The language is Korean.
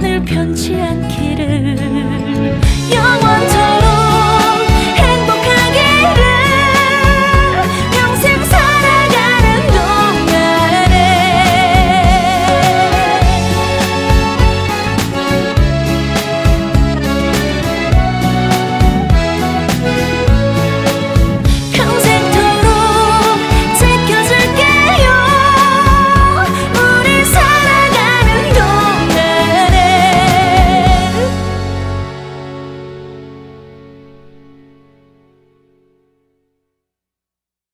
늘 변치 않길